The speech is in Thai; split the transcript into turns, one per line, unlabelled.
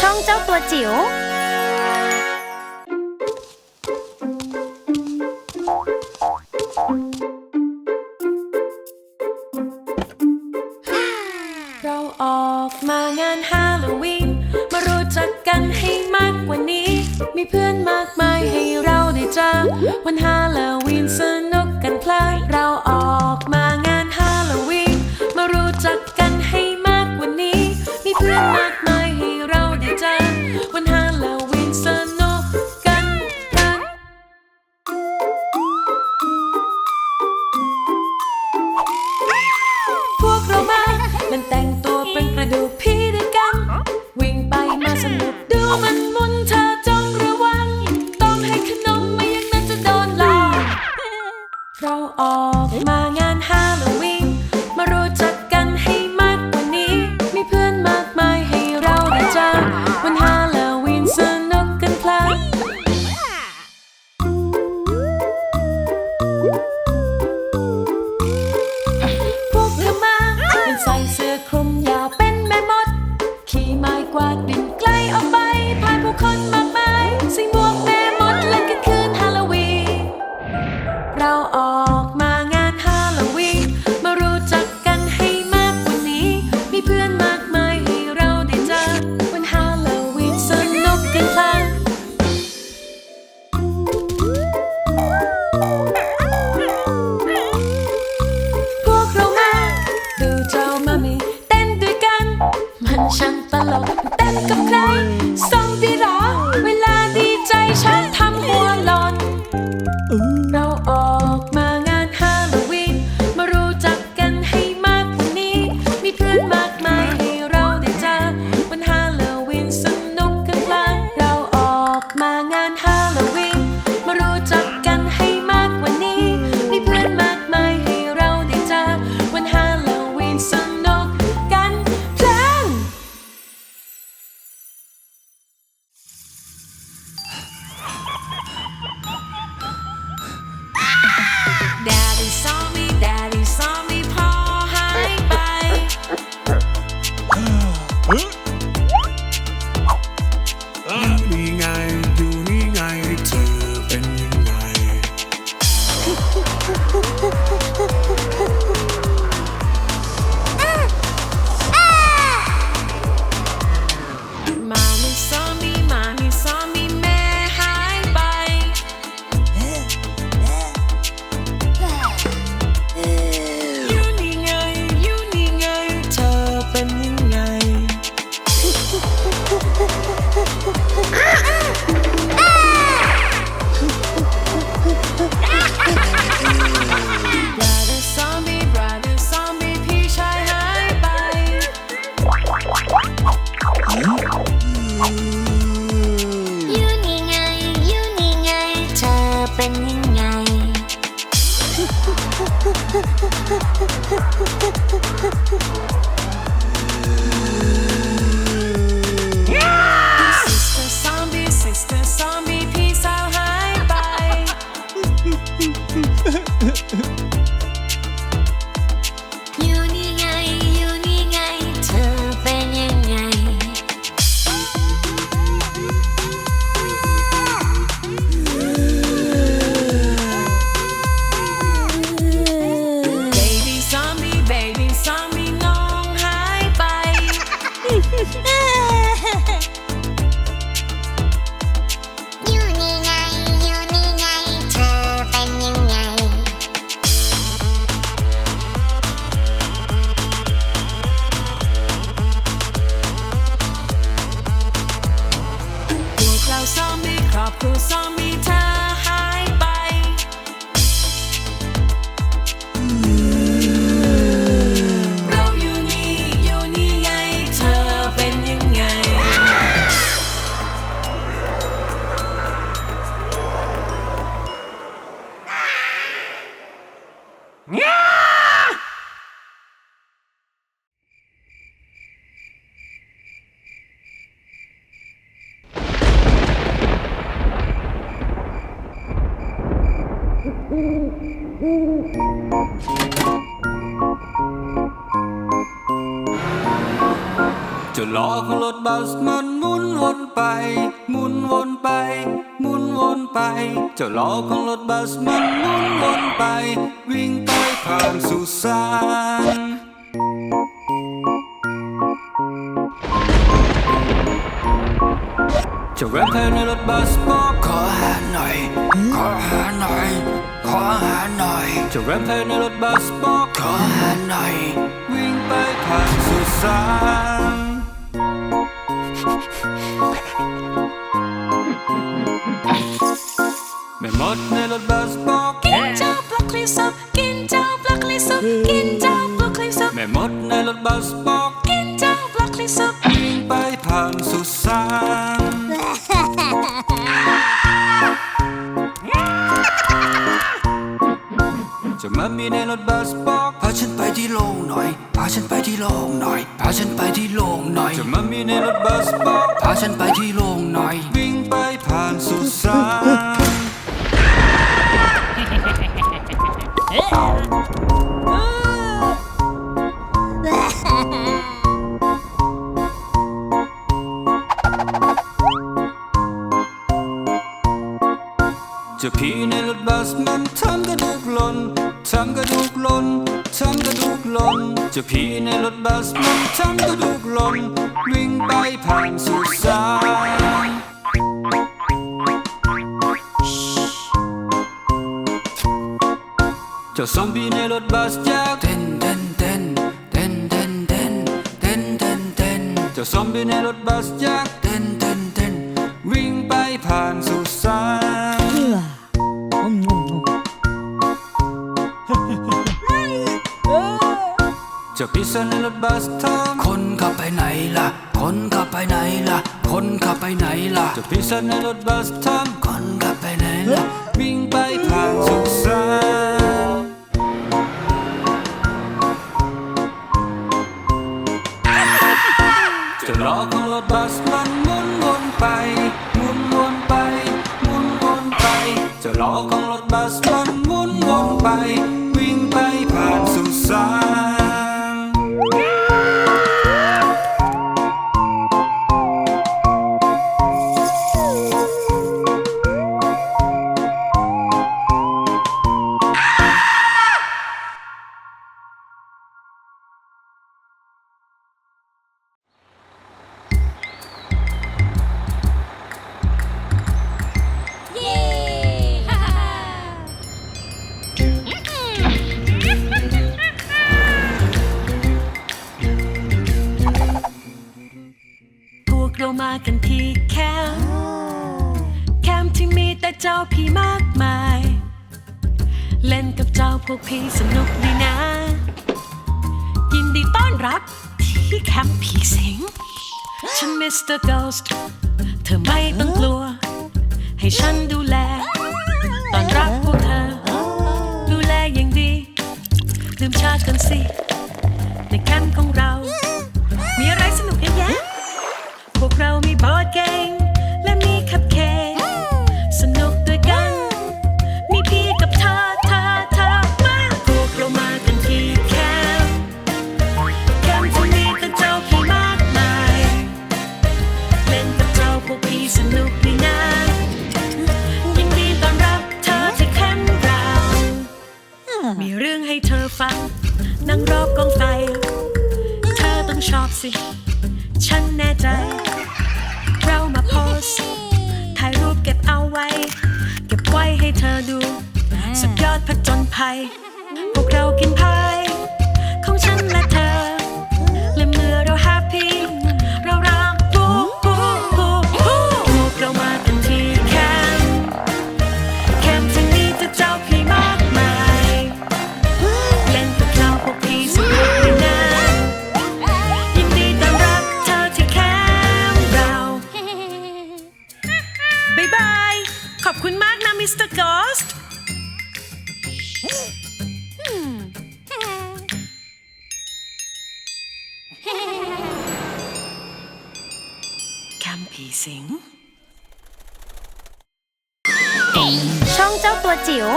ช่องเจ้าตัวจิ๋ว
เราออกมางานฮาโลวีนมารู้จักกันให้มากกว่านี้ มีเพื่อนมากมายให้เราได้เจอวันฮาโลวีนสน what no. Thank you. จะล้อของร
ถบัสมันหมุนวนไปหมุนวนไป วนไป เจ้าล้อของรถบัสมันหมุนวนไป วิ่งไปผ่านสุสานเจะแรปเพลงในรถบัสบอกขอหาหน่อย ขอหาหน่อย ขอหาหน่อยเจะแรปเพลงในรถบัสบอกขอหาหน่อย วิ่งไปผ่านสุสาน แม่มดในรถบัสบอก
กินเจ้าบล็อกคลีซุปกินเจ้าบล็อกคลีซุปกินเจ้าบล็อกคลีซุป
แม่มดในรถบัสบอก
กินเจ้าบล็อกคลีซุป
วิ่งไปผ่านสุสานเจะมามีในรถบัสบอกพาฉันไปที่โรงหน่อยพาฉันไปที่โรงหน่อยพาฉันไปที่โรงหน่อยเจะมามีในรถบัสบอกพาฉันไปที่โรงหน่อย วิ่งไปผ่านสุสาน จะพีในรถบัสมันทำกระดูกหล่นทำกระดูกหล่นทำกระดูกหล่นเจะพีในรถบัสมันทำกระดูกหล่นวิ่งไปผ่านสุสาน จ้าซอมบี้ในรถบัสอยากเต้นเต้นเต้นเต้นเต้นเต้นเต้นเต้นเต้นเจ้าซอมบี้ในรถบัสอยากเต้นเต้นเต้นวิ่งไปผ่านสุสานจะพิซซ่าในรถบัสทอมคนขับไปไหนล่ะ คนขับไปไหนล่ะ คนขับไปไหนล่ะจะพิซซ่าในรถบัสทอมคนขับไปไหนล่ะ วิ่งไปผ่านสุสาน มา
กันที่แคมป์แคมป์ที่มีแต่เจ้าผีมากมาย เล่นกับเจ้าพวกผีสนุกดีนะ ยินดีต้อนรับที่แคมป์ผีสิงฉันมิสเตอร์ Ghost เธอไม่ต้องกลัว ให้ฉันดูแลตอนรับพวกเธอ ดูแลอย่างดี ลืมชาติกันสิ ในแคมป์ของเรา สิฉันแน่ใจ เรามาโพสถ่ายรูปเก็บเอาไว้ เก็บไว้ให้เธอดู สุดยอดผจญภัย พวกเรากินพา fast. Can sing?
ช่องเจ้าตัวจิ๋ว